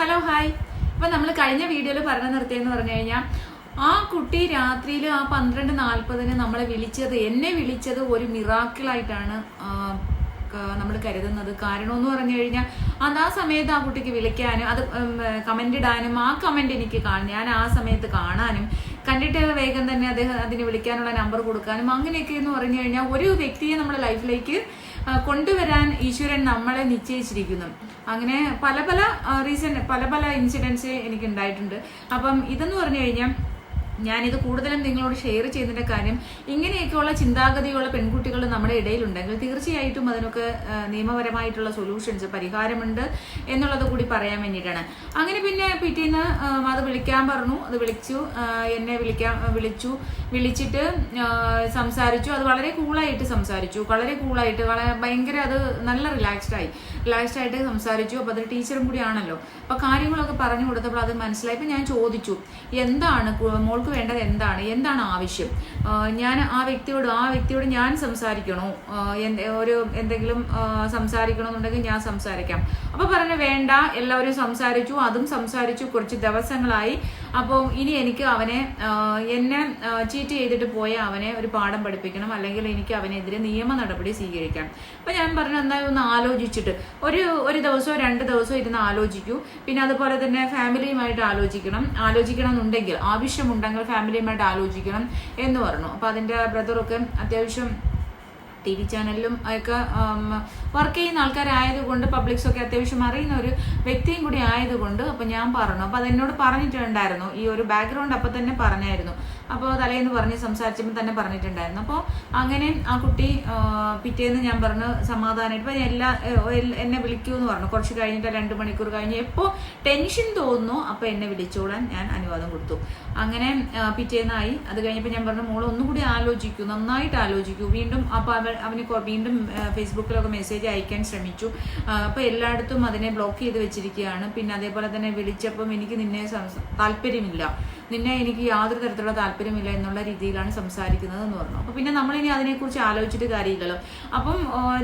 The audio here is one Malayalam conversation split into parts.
ഹലോ ഹായ് അപ്പൊ നമ്മൾ കഴിഞ്ഞ വീഡിയോയിൽ പറഞ്ഞു നിർത്തിയെന്ന് പറഞ്ഞു കഴിഞ്ഞാൽ ആ കുട്ടി രാത്രിയിൽ ആ പന്ത്രണ്ട് നാൽപ്പതിന് നമ്മളെ വിളിച്ചത് എന്നെ വിളിച്ചത് ഒരു മിറാക്കിളായിട്ടാണ് നമ്മൾ കരുതുന്നത്. കാരണം എന്ന് പറഞ്ഞു കഴിഞ്ഞാൽ അത് ആ സമയത്ത് ആ കുട്ടിക്ക് വിളിക്കാനും അത് കമന്റ് ഇടാനും ആ കമന്റ് എനിക്ക് കാണാൻ ഞാൻ ആ സമയത്ത് കാണാനും കണ്ടിട്ട് വേഗം തന്നെ അദ്ദേഹം അതിന് വിളിക്കാനുള്ള നമ്പർ കൊടുക്കാനും അങ്ങനെയൊക്കെ എന്ന് പറഞ്ഞു കഴിഞ്ഞാൽ ഒരു വ്യക്തിയെ നമ്മുടെ ലൈഫിലേക്ക് കൊണ്ടുവരാൻ ഈശ്വരൻ നമ്മളെ നിശ്ചയിച്ചിരിക്കുന്നു. അങ്ങനെ പല പല റീസൺ പല പല ഇൻസിഡൻസ് എനിക്ക് ഉണ്ടായിട്ടുണ്ട് അപ്പം ഇതെന്ന് പറഞ്ഞു കഴിഞ്ഞാൽ ഞാനിത് കൂടുതലും നിങ്ങളോട് ഷെയർ ചെയ്യുന്നതിന്റെ കാര്യം ഇങ്ങനെയൊക്കെയുള്ള ചിന്താഗതിയുള്ള പെൺകുട്ടികൾ നമ്മുടെ ഇടയിലുണ്ടെങ്കിൽ തീർച്ചയായിട്ടും അതിനൊക്കെ നിയമപരമായിട്ടുള്ള സൊല്യൂഷൻസ് പരിഹാരമുണ്ട് എന്നുള്ളത് കൂടി പറയാൻ വേണ്ടിയിട്ടാണ്. അങ്ങനെ പിന്നെ പിറ്റേന്ന് അത് വിളിക്കാൻ പറഞ്ഞു അത് വിളിച്ചു എന്നെ വിളിക്കാൻ വിളിച്ചു. വിളിച്ചിട്ട് സംസാരിച്ചു. അത് വളരെ കൂളായിട്ട് സംസാരിച്ചു. വളരെ കൂളായിട്ട് വളരെ ഭയങ്കര അത് നല്ല റിലാക്സ്ഡ് ആയി. റിലാക്സ്ഡ് ആയിട്ട് സംസാരിച്ചു. അപ്പോൾ അത് ടീച്ചറും കൂടിയാണല്ലോ അപ്പോൾ കാര്യങ്ങളൊക്കെ പറഞ്ഞു കൊടുത്തപ്പോൾ അത് മനസ്സിലായി. അപ്പോൾ ഞാൻ ചോദിച്ചു എന്താണ് മോൾക്ക് വേണ്ടത് എന്താണ്? എന്താണ് ആവശ്യം? ഞാൻ ആ വ്യക്തിയോട് ആ വ്യക്തിയോട് ഞാൻ സംസാരിക്കണോ? ഒരു എന്തെങ്കിലും സംസാരിക്കണമെന്നുണ്ടെങ്കിൽ ഞാൻ സംസാരിക്കാം. അപ്പോൾ പറഞ്ഞു വേണ്ട. എല്ലാവരും സംസാരിച്ചു. അതും സംസാരിച്ചു. കുറച്ച് ദിവസങ്ങളായി. അപ്പോൾ ഇനി എനിക്ക് അവനെ എന്നെ ചീറ്റ് ചെയ്തിട്ട് പോയ അവനെ ഒരു പാഠം പഠിപ്പിക്കണം അല്ലെങ്കിൽ എനിക്ക് അവനെതിരെ നിയമ നടപടി സ്വീകരിക്കാം. അപ്പൊ ഞാൻ പറഞ്ഞു എന്തായാലും ഒന്ന് ആലോചിച്ചിട്ട്? ഒരു ഒരു ദിവസമോ രണ്ട് ദിവസമോ ഇരുന്ന് ആലോചിക്കൂ. പിന്നെ അതുപോലെ തന്നെ ഫാമിലിയുമായിട്ട് ആലോചിക്കണം. ആലോചിക്കണം എന്നുണ്ടെങ്കിൽ ആവശ്യമുണ്ടെങ്കിൽ ഫാമിലിയുമായിട്ട് ആലോചിക്കണം എന്ന് പറഞ്ഞു. അപ്പൊ അതിന്റെ ബ്രദറൊക്കെ അത്യാവശ്യം ടി വി ചാനലിലും ഒക്കെ വർക്ക് ചെയ്യുന്ന ആൾക്കാരായതുകൊണ്ട് പബ്ലിക്സ് ഒക്കെ അത്യാവശ്യം അറിയുന്ന ഒരു വ്യക്തിയും കൂടി ആയതുകൊണ്ട് അപ്പൊ ഞാൻ പറഞ്ഞു. അപ്പൊ അതെന്നോട് പറഞ്ഞിട്ടുണ്ടായിരുന്നു. ഈ ഒരു ബാക്ക്ഗ്രൗണ്ട് അപ്പൊ തന്നെ പറഞ്ഞായിരുന്നു. അപ്പോൾ തലേന്ന് പറഞ്ഞ് സംസാരിച്ചപ്പോൾ തന്നെ പറഞ്ഞിട്ടുണ്ടായിരുന്നു. അപ്പോൾ അങ്ങനെ ആ കുട്ടി പിറ്റേന്ന് ഞാൻ പറഞ്ഞു സമാധാനമായിട്ട് ഇപ്പൊ എല്ലാ എന്നെ വിളിക്കൂ എന്ന് പറഞ്ഞു. കുറച്ച് കഴിഞ്ഞിട്ട് രണ്ട് മണിക്കൂർ കഴിഞ്ഞ്. എപ്പോൾ ടെൻഷൻ തോന്നുന്നു അപ്പോൾ എന്നെ വിളിച്ചോളാൻ ഞാൻ അനുവാദം കൊടുത്തു. അങ്ങനെ പിറ്റേന്നായി. അത് കഴിഞ്ഞപ്പോൾ ഞാൻ പറഞ്ഞു മോൾ ഒന്നുകൂടി ആലോചിക്കൂ നന്നായിട്ട് ആലോചിക്കൂ. വീണ്ടും അപ്പോൾ അവൻ അവന് വീണ്ടും ഫേസ്ബുക്കിലൊക്കെ മെസ്സേജ് അയക്കാൻ ശ്രമിച്ചു. അപ്പോൾ എല്ലായിടത്തും അതിനെ ബ്ലോക്ക് ചെയ്ത് വെച്ചിരിക്കുകയാണ്. പിന്നെ അതേപോലെ തന്നെ വിളിച്ചപ്പം എനിക്ക് നിന്നെ താല്പര്യമില്ല. നിന്നെ എനിക്ക് യാതൊരു തരത്തിലുള്ള താല്പര്യമില്ല എന്നുള്ള രീതിയിലാണ് സംസാരിക്കുന്നത് എന്ന് പറഞ്ഞു. അപ്പോൾ പിന്നെ നമ്മളിനി അതിനെക്കുറിച്ച് ആലോചിച്ചിട്ട് കാര്യമില്ലല്ലോ. അപ്പം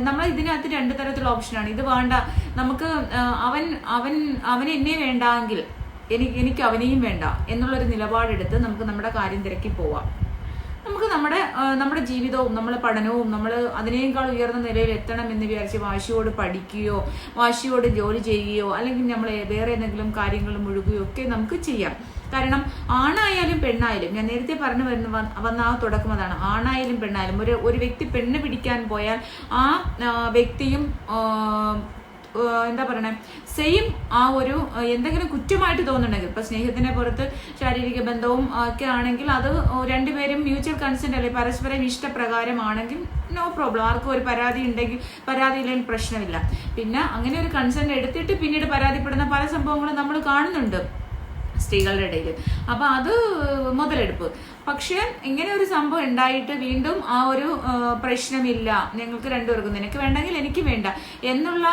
നമ്മൾ ഇതിനകത്ത് രണ്ട് തരത്തിലുള്ള ഓപ്ഷനാണ് ഇത് വേണ്ട. നമുക്ക് അവൻ അവൻ അവൻ എന്നെ വേണ്ടെങ്കിൽ എനിക്ക് എനിക്ക് അവനെയും വേണ്ട എന്നുള്ളൊരു നിലപാടെടുത്ത് നമുക്ക് നമ്മുടെ കാര്യം തിരക്കി പോവാം. നമുക്ക് നമ്മുടെ നമ്മുടെ ജീവിതവും നമ്മുടെ പഠനവും നമ്മൾ അതിനേക്കാൾ ഉയർന്ന നിലയിൽ എത്തണം എന്ന് വിചാരിച്ച് വാശിയോട് പഠിക്കുകയോ വാശിയോട് ജോലി ചെയ്യുകയോ അല്ലെങ്കിൽ നമ്മൾ വേറെ എന്തെങ്കിലും കാര്യങ്ങൾ മുഴുകുകയോ ഒക്കെ നമുക്ക് ചെയ്യാം. കാരണം ആണായാലും പെണ്ണായാലും ഞാൻ നേരത്തെ പറഞ്ഞു വരുന്ന വന്ന- ആ തുടക്കം അതാണ്. ആണായാലും പെണ്ണായാലും ഒരു ഒരു വ്യക്തി പെണ്ണ് പിടിക്കാൻ പോയാൽ ആ, വ്യക്തിയും എന്താ പറയണേ സെയിം ആ ഒരു എന്തെങ്കിലും കുറ്റമായിട്ട് തോന്നുന്നുണ്ടെങ്കിൽ ഇപ്പൊ സ്നേഹത്തിനെ പുറത്ത് ശാരീരിക ബന്ധവും ഒക്കെ ആണെങ്കിൽ അത് രണ്ടുപേരും മ്യൂച്വൽ കൺസെന്റ് അല്ലെ പരസ്പരം ഇഷ്ടപ്രകാരമാണെങ്കിൽ നോ പ്രോബ്ലം ആർക്കും ഒരു പരാതി ഉണ്ടെങ്കിൽ പരാതി ഇല്ലെങ്കിൽ പ്രശ്നമില്ല. പിന്നെ അങ്ങനെ ഒരു കൺസെന്റ് എടുത്തിട്ട് പിന്നീട് പരാതിപ്പെടുന്ന പല സംഭവങ്ങളും നമ്മൾ കാണുന്നുണ്ട്. സ്ത്രീകളുടെ ഇടയിൽ. അപ്പൊ അത് മുതലെടുപ്പ്. പക്ഷെ ഇങ്ങനെ ഒരു സംഭവം ഉണ്ടായിട്ട് വീണ്ടും ആ ഒരു പ്രശ്നമില്ല. ഞങ്ങൾക്ക് രണ്ടുപേർക്കും നിനക്ക് വേണ്ടെങ്കിൽ എനിക്ക് വേണ്ട. എന്നുള്ള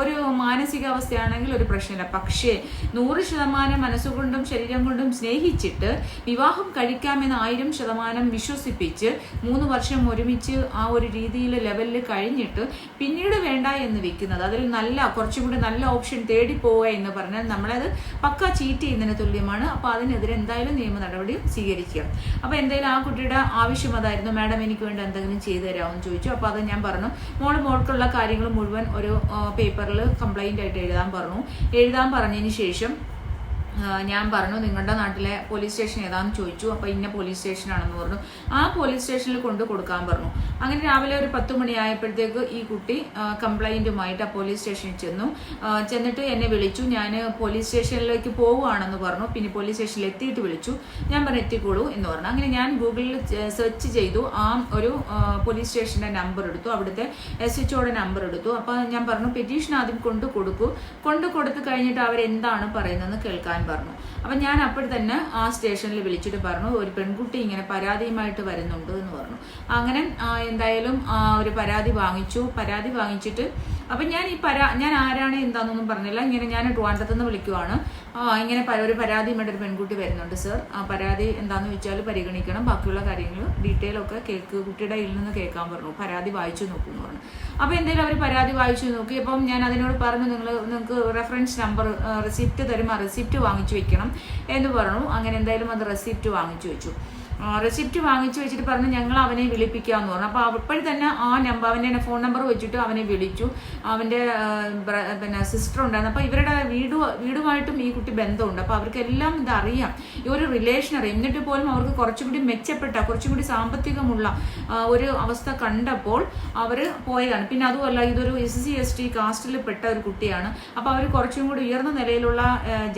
ഒരു മാനസികാവസ്ഥയാണെങ്കിൽ ഒരു പ്രശ്നമില്ല. പക്ഷേ നൂറ് ശതമാനം മനസ്സുകൊണ്ടും ശരീരം കൊണ്ടും സ്നേഹിച്ചിട്ട് വിവാഹം കഴിക്കാമെന്ന് ആയിരം ശതമാനം വിശ്വസിപ്പിച്ച് മൂന്ന് വർഷം ഒരുമിച്ച് ആ ഒരു രീതിയിൽ ലെവലിൽ കഴിഞ്ഞിട്ട് പിന്നീട് വേണ്ട എന്ന് വെക്കുന്നത്. അതിൽ നല്ല കുറച്ചും കൂടി നല്ല ഓപ്ഷൻ തേടി പോവുക എന്ന് പറഞ്ഞാൽ നമ്മളത് പക്ക ചീറ്റ് ചെയ്യുന്നതിന് തുല്യമാണ്. അപ്പോൾ അതിനെതിരെ എന്തായാലും നിയമ നടപടി സ്വീകരിക്കുക. അപ്പൊ എന്തായാലും ആ കുട്ടിയുടെ ആവശ്യം അതായിരുന്നു. മാഡം എനിക്ക് വേണ്ടി എന്തെങ്കിലും ചെയ്തു തരാമെന്ന് ചോദിച്ചു. അപ്പോൾ അത് ഞാൻ പറഞ്ഞു. മോൾ മോൾക്കുള്ള കാര്യങ്ങൾ മുഴുവൻ ഒരു പേപ്പറിൽ കംപ്ലൈന്റ് ആയിട്ട് എഴുതാൻ പറഞ്ഞു. എഴുതാൻ പറഞ്ഞതിന് ശേഷം ഞാൻ പറഞ്ഞു നിങ്ങളുടെ നാട്ടിലെ പോലീസ് സ്റ്റേഷൻ ഏതാണെന്ന് ചോദിച്ചു. അപ്പോൾ ഇന്ന പോലീസ് സ്റ്റേഷനാണെന്ന് പറഞ്ഞു. ആ പോലീസ് സ്റ്റേഷനിൽ കൊണ്ട് കൊടുക്കാൻ പറഞ്ഞു. അങ്ങനെ രാവിലെ ഒരു പത്ത് മണിയായപ്പോഴത്തേക്ക് ഈ കുട്ടി കംപ്ലൈന്റുമായിട്ട് ആ പോലീസ് സ്റ്റേഷനിൽ ചെന്നു. ചെന്നിട്ട് എന്നെ വിളിച്ചു. ഞാൻ പോലീസ് സ്റ്റേഷനിലേക്ക് പോവുകയാണെന്ന് പറഞ്ഞു. പിന്നെ പോലീസ് സ്റ്റേഷനിൽ എത്തിയിട്ട് വിളിച്ചു. ഞാൻ പറഞ്ഞു എത്തിക്കോളൂ എന്ന് പറഞ്ഞു. അങ്ങനെ ഞാൻ ഗൂഗിളിൽ സെർച്ച് ചെയ്തു. ആ ഒരു പോലീസ് സ്റ്റേഷന്റെ നമ്പർ എടുത്തു. അവിടുത്തെ എസ് എച്ച് നമ്പർ എടുത്തു. അപ്പോൾ ഞാൻ പറഞ്ഞു പെറ്റീഷൻ ആദ്യം കൊണ്ടു കൊടുക്കൂ. കൊണ്ടു കൊടുത്തു കഴിഞ്ഞിട്ട് അവരെന്താണ് പറയുന്നതെന്ന് കേൾക്കാൻ പറഞ്ഞു. അപ്പം ഞാൻ അപ്പോൾ തന്നെ ആ സ്റ്റേഷനിൽ വിളിച്ചിട്ട് പറഞ്ഞു ഒരു പെൺകുട്ടി ഇങ്ങനെ പരാതിയുമായിട്ട് വരുന്നുണ്ട് എന്ന് പറഞ്ഞു. അങ്ങനെ എന്തായാലും ഒരു പരാതി വാങ്ങിച്ചു. പരാതി വാങ്ങിച്ചിട്ട് അപ്പം ഞാൻ ഈ പരാ ഞാൻ ആരാണ് എന്താണെന്നൊന്നും പറഞ്ഞില്ല. ഇങ്ങനെ ഞാൻ ട്രിവാൻഡ്രത്ത് നിന്ന് വിളിക്കുവാണ്. ആ, ഇങ്ങനെ ഒരു പരാതിയുമായിട്ട് ഒരു പെൺകുട്ടി വരുന്നുണ്ട് സർ ആ പരാതി എന്താണെന്ന് വെച്ചാൽ പരിഗണിക്കണം. ബാക്കിയുള്ള കാര്യങ്ങൾ ഡീറ്റെയിൽ ഒക്കെ കേക്ക് കുട്ടിയുടെ കയ്യിൽ നിന്ന് കേൾക്കാൻ പറഞ്ഞു. പരാതി വായിച്ചു നോക്കൂ എന്ന് പറഞ്ഞു. അപ്പോൾ എന്തെങ്കിലും അവർ പരാതി വായിച്ചു നോക്കി. അപ്പം ഞാൻ അതിനോട് പറഞ്ഞു നിങ്ങൾ നിങ്ങൾക്ക് റെഫറൻസ് നമ്പർ റെസിപ്റ്റ് തരും. റെസിപ്റ്റ് വാങ്ങിച്ചു വെക്കണം എന്ന് പറഞ്ഞു. അങ്ങനെ എന്തായാലും അത് റെസിപ്റ്റ് വാങ്ങിച്ചു വെച്ചു. റെസിപ്റ്റ് വാങ്ങിച്ചു വെച്ചിട്ട് പറഞ്ഞു ഞങ്ങൾ അവനെ വിളിപ്പിക്കാമെന്ന് പറഞ്ഞു. അപ്പോൾ അപ്പോഴും തന്നെ ആ നമ്പർ അവന്റെ ഫോൺ നമ്പർ വെച്ചിട്ട് അവനെ വിളിച്ചു. അവന്റെ പിന്നെ സിസ്റ്റർ ഉണ്ടായിരുന്നു. അപ്പോൾ ഇവരുടെ വീട് വീടുമായിട്ടും ഈ കുട്ടി ബന്ധമുണ്ട്. അപ്പോൾ അവർക്കെല്ലാം ഇത് അറിയാം. ഈ ഒരു റിലേഷൻ അറിയാം. എന്നിട്ട് പോലും അവർക്ക് കുറച്ചും കൂടി മെച്ചപ്പെട്ട കുറച്ചും കൂടി സാമ്പത്തികമുള്ള ഒരു അവസ്ഥ കണ്ടപ്പോൾ അവർ പോയതാണ്. പിന്നെ അതുമല്ല ഇതൊരു എസ് സി എസ് ടി കാസ്റ്റിൽ പെട്ട ഒരു കുട്ടിയാണ്. അപ്പോൾ അവർ കുറച്ചും കൂടി ഉയർന്ന നിലയിലുള്ള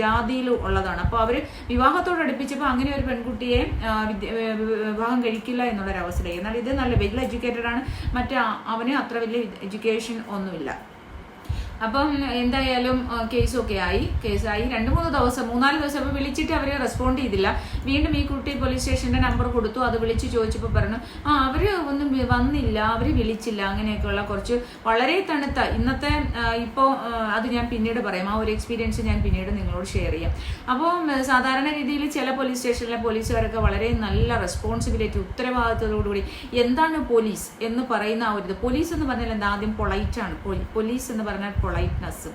ജാതിയിൽ ഉള്ളതാണ്. അപ്പോൾ അവർ വിവാഹത്തോട് അടുപ്പിച്ചപ്പോൾ അങ്ങനെ ഒരു പെൺകുട്ടിയെ വിവാഹം കഴിക്കില്ല എന്നുള്ളൊരവസ്ഥയിലേക്ക് എന്നാൽ ഇത് നല്ല വെൽ എഡ്യൂക്കേറ്റഡ് ആണ്. മറ്റേ അവന് അത്ര വലിയ എഡ്യൂക്കേഷൻ ഒന്നുമില്ല. അപ്പം എന്തായാലും കേസ് ഒക്കെ ആയി. കേസായി. രണ്ട് മൂന്ന് ദിവസം മൂന്നാൽ ദിവസം അപ്പോൾ വിളിച്ചിട്ട് അവർ റെസ്പോണ്ട് ചെയ്തില്ല. വീണ്ടും ഈ കുട്ടി പോലീസ് സ്റ്റേഷന്റെ നമ്പർ കൊടുത്തു. അത് വിളിച്ച് ചോദിച്ചപ്പോൾ പറഞ്ഞു ആ അവർ ഒന്നും വന്നില്ല. അവർ വിളിച്ചില്ല. അങ്ങനെയൊക്കെയുള്ള കുറച്ച് വളരെ തണുത്ത ഇന്നത്തെ ഇപ്പോൾ അത് ഞാൻ പിന്നീട് പറയാം. ആ ഒരു എക്സ്പീരിയൻസ് ഞാൻ പിന്നീട് നിങ്ങളോട് ഷെയർ ചെയ്യാം. അപ്പോൾ സാധാരണ രീതിയിൽ ചില പോലീസ് സ്റ്റേഷനിലെ പോലീസുകാരൊക്കെ വളരെ നല്ല റെസ്പോൺസിബിലിറ്റി ഉത്തരവാദിത്തത്തോടുകൂടി എന്താണ് പോലീസ് എന്ന് പറയുന്ന ആ ഒരു പോലീസ് എന്ന് പറഞ്ഞാൽ എന്താ? ആദ്യം പൊളൈറ്റാണ് പോലീസ് എന്ന് പറഞ്ഞാൽ പൊളൈറ്റ്നെസ്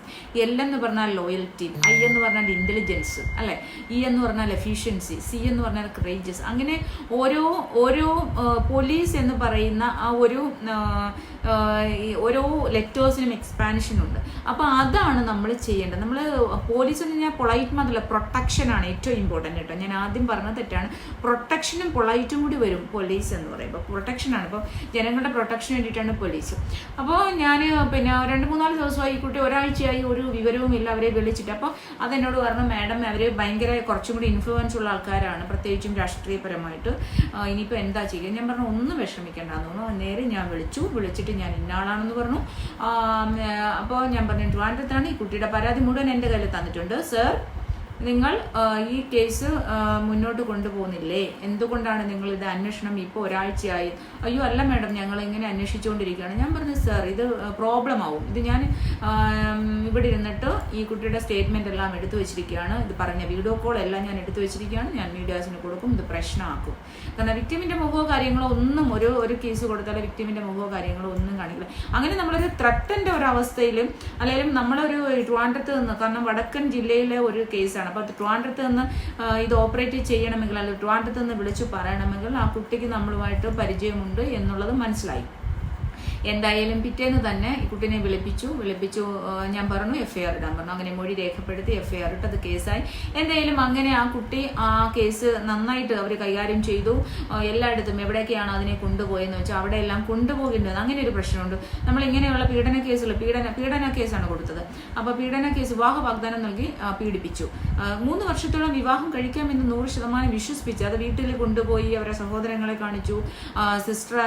എൽ എന്ന് പറഞ്ഞാൽ ലോയൽറ്റി ഐ എന്ന് പറഞ്ഞാൽ ഇന്റലിജൻസ് അല്ലെ? ഇ എന്ന് പറഞ്ഞാൽ എഫിഷ്യൻസി സി എന്ന് പറഞ്ഞാൽ ക്രേജസ് അങ്ങനെ ഓരോ ഓരോ പോലീസ് എന്ന് പറയുന്ന ആ ഒരു ഓരോ ലെറ്റേഴ്സിനും എക്സ്പാൻഷൻ ഉണ്ട്. അപ്പോൾ അതാണ് നമ്മൾ ചെയ്യേണ്ടത്. നമ്മൾ പോലീസ് എന്ന് പറഞ്ഞാൽ പൊളൈറ്റ് മാത്രമല്ല പ്രൊട്ടക്ഷനാണ് ഏറ്റവും ഇമ്പോർട്ടന്റ് കേട്ടോ. ഞാൻ ആദ്യം പറഞ്ഞ തെറ്റാണ്. പ്രൊട്ടക്ഷനും പൊളൈറ്റും കൂടി വരും പോലീസ് എന്ന് പറയുമ്പോൾ പ്രൊട്ടക്ഷനാണ് ഇപ്പോൾ ജനങ്ങളുടെ പ്രൊട്ടക്ഷന് വേണ്ടിയിട്ടാണ് പോലീസ് അപ്പോൾ ഞാൻ പിന്നെ രണ്ട് മൂന്നാൽ ദിവസമായി കുട്ടി ഒരാഴ്ചയായി ഒരു വിവരവും ഇല്ല അവരെ വിളിച്ചിട്ട്. അപ്പോൾ അതെന്നോട് പറഞ്ഞു മാഡം അവർ ഭയങ്കര കുറച്ചും കൂടി ഇൻഫ്ലുവൻസ് ഉള്ള ആൾക്കാരാണ്. പ്രത്യേകിച്ചും രാഷ്ട്രീയപരമായിട്ട്. ഇനിയിപ്പോൾ എന്താ ചെയ്യുക? ഞാൻ പറഞ്ഞു ഒന്നും വിഷമിക്കേണ്ടെന്ന് തോന്നുന്നു. നേരെ ഞാൻ വിളിച്ചു. വിളിച്ചിട്ട് ഞാൻ ഇന്നാളാണെന്ന് പറഞ്ഞു. അപ്പോൾ ഞാൻ പറഞ്ഞു ട്രിവാൻഡ്രത്താണ് ഈ കുട്ടിയുടെ പരാതി മുഴുവൻ എന്റെ കയ്യിൽ തന്നിട്ടുണ്ട്. സർ നിങ്ങൾ ഈ കേസ് മുന്നോട്ട് കൊണ്ടുപോകുന്നില്ലേ? എന്തുകൊണ്ടാണ് നിങ്ങൾ ഇത് അന്വേഷണം ഇപ്പോൾ ഒരാഴ്ചയായി? അയ്യോ അല്ല മാഡം ഞങ്ങൾ ഇങ്ങനെ അന്വേഷിച്ചുകൊണ്ടിരിക്കുകയാണ്. ഞാൻ പറഞ്ഞു സർ ഇത് പ്രോബ്ലം ആവും ഇത് ഞാൻ ഇവിടെ ഇരുന്നിട്ട് ഈ കുട്ടിയുടെ സ്റ്റേറ്റ്മെന്റ് എല്ലാം എടുത്തു വെച്ചിരിക്കുകയാണ്. ഇത് പറഞ്ഞ വീഡിയോ കോൾ എല്ലാം ഞാൻ എടുത്തു വെച്ചിരിക്കുകയാണ്. ഞാൻ മീഡിയാസിന് കൊടുക്കും. ഇത് പ്രശ്നമാക്കും. കാരണം വിക്ടിമിന്റെ മുഖമോ കാര്യങ്ങളോ ഒന്നും ഒരു ഒരു കേസ് കൊടുത്താൽ വിക്ടിമിന്റെ മുഖമോ കാര്യങ്ങളോ ഒന്നും കാണിക്കില്ല. അങ്ങനെ നമ്മളൊരു ത്രട്ടന്റെ ഒരവസ്ഥയിലും അല്ലെങ്കിൽ നമ്മളൊരു ട്രിവാൻഡ്രത്ത് നിന്ന് കാരണം വടക്കൻ ജില്ലയിലെ ഒരു കേസാണ്. അപ്പോൾ ട്രിവാൻഡ്രത്ത് നിന്ന് ഇത് ഓപ്പറേറ്റ് ചെയ്യണമെങ്കിൽ അല്ലെങ്കിൽ ട്രിവാൻഡ്രത്ത് നിന്ന് വിളിച്ചു പറയണമെങ്കിൽ ആ കുട്ടിക്ക് നമ്മളുമായിട്ട് പരിചയമുണ്ട് എന്നുള്ളത് മനസ്സിലായി. എന്തായാലും പിറ്റേന്ന് തന്നെ ഈ കുട്ടീനെ വിളിപ്പിച്ചു. വിളിപ്പിച്ചു ഞാൻ പറഞ്ഞു എഫ്ഐആർ ഇടാൻ പറഞ്ഞു. അങ്ങനെ മൊഴി രേഖപ്പെടുത്തി എഫ്ഐആർ ഇട്ടത് കേസായി. എന്തായാലും അങ്ങനെ ആ കുട്ടി ആ കേസ് നന്നായിട്ട് അവർ കൈകാര്യം ചെയ്തു. എല്ലായിടത്തും എവിടെയൊക്കെയാണ് അതിനെ കൊണ്ടുപോയെന്ന് വെച്ചാൽ അവിടെ എല്ലാം കൊണ്ടുപോകേണ്ടത് അങ്ങനെ ഒരു പ്രശ്നമുണ്ട്. നമ്മൾ ഇങ്ങനെയുള്ള പീഡന കേസുകൾ പീഡന പീഡന കേസാണ് കൊടുത്തത്. അപ്പോൾ പീഡന കേസ് വിവാഹ വാഗ്ദാനം നൽകി പീഡിപ്പിച്ചു. മൂന്ന് വർഷത്തോളം വിവാഹം കഴിക്കാമെന്ന് നൂറ് ശതമാനം വിശ്വസിപ്പിച്ചു അത് വീട്ടിൽ കൊണ്ടുപോയി അവരെ സഹോദരങ്ങളെ കാണിച്ചു. സിസ്റ്റർ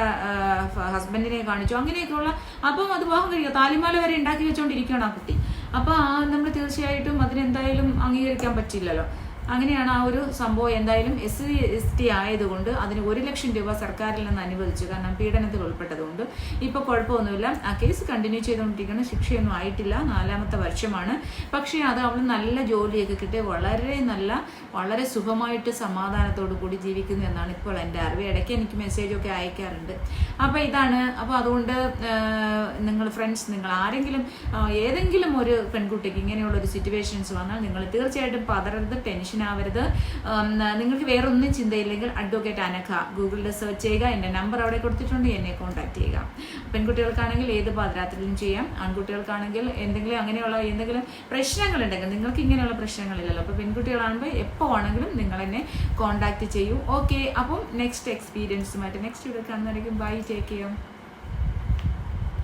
ഹസ്ബൻഡിനെ കാണിച്ചു. അങ്ങനെയൊക്കെയുള്ള അപ്പം അത് പോകാൻ കഴിയുക താലിമാല വരെ ഉണ്ടാക്കി വെച്ചുകൊണ്ടിരിക്കുകയാണ് ആ കുട്ടി. അപ്പോൾ ആ നമ്മൾ തീർച്ചയായിട്ടും അതിനെന്തായാലും അംഗീകരിക്കാൻ പറ്റില്ലല്ലോ. അങ്ങനെയാണ് ആ ഒരു സംഭവം എന്തായാലും എസ് സി എസ് ടി ആയതുകൊണ്ട് അതിന് ഒരു ലക്ഷം രൂപ സർക്കാരിൽ നിന്ന് അനുവദിച്ചു. കാരണം പീഡനത്തിൽ ഉൾപ്പെട്ടതുകൊണ്ട്. ഇപ്പോൾ കുഴപ്പമൊന്നുമില്ല. ആ കേസ് കണ്ടിന്യൂ ചെയ്തുകൊണ്ടിരിക്കുന്ന ശിക്ഷയൊന്നും ആയിട്ടില്ല. നാലാമത്തെ വർഷമാണ്. പക്ഷേ അത് അവൾ നല്ല ജോലിയൊക്കെ കിട്ടി. വളരെ നല്ല വളരെ സുഖമായിട്ട് സമാധാനത്തോടു കൂടി ജീവിക്കുന്നു എന്നാണ് ഇപ്പോൾ എന്റെ അറിവ്. ഇടയ്ക്ക് എനിക്ക് മെസ്സേജൊക്കെ അയക്കാറുണ്ട്. അപ്പോൾ ഇതാണ്. അപ്പോൾ അതുകൊണ്ട് നിങ്ങൾ ഫ്രണ്ട്സ് നിങ്ങൾ ആരെങ്കിലും ഏതെങ്കിലും ഒരു പെൺകുട്ടിക്ക് ഇങ്ങനെയുള്ള ഒരു സിറ്റുവേഷൻസ് വന്നാൽ നിങ്ങൾ തീർച്ചയായിട്ടും പതറരുത്. ടെൻഷൻ ആവരുത് നിങ്ങൾക്ക് വേറെ ഒന്നും ചിന്തയില്ലെങ്കിൽ അഡ്വക്കേറ്റ് അനഘ. ഗൂഗിളിൽ സെർച്ച് ചെയ്യുക. എന്റെ നമ്പർ അവിടെ കൊടുത്തിട്ടുണ്ട്. എന്നെ കോൺടാക്ട് ചെയ്യുക. പെൺകുട്ടികൾക്കാണെങ്കിൽ ഏത് പാതിരാത്രിയിലും ചെയ്യാം. ആൺകുട്ടികൾക്കാണെങ്കിൽ എന്തെങ്കിലും അങ്ങനെയുള്ള എന്തെങ്കിലും പ്രശ്നങ്ങൾ ഉണ്ടെങ്കിൽ നിങ്ങൾക്ക് ഇങ്ങനെയുള്ള പ്രശ്നങ്ങളില്ലല്ലോ. അപ്പോൾ പെൺകുട്ടികളാകുമ്പോൾ എപ്പോൾ ആണെങ്കിലും നിങ്ങൾ എന്നെ കോൺടാക്ട് ചെയ്യൂ. ഓക്കെ അപ്പം നെക്സ്റ്റ് എക്സ്പീരിയൻസുമായിട്ട് നെക്സ്റ്റ് വീഡിയോ കാണുന്നതായിരിക്കും ബൈ ടേക്ക് ചെയ്യാം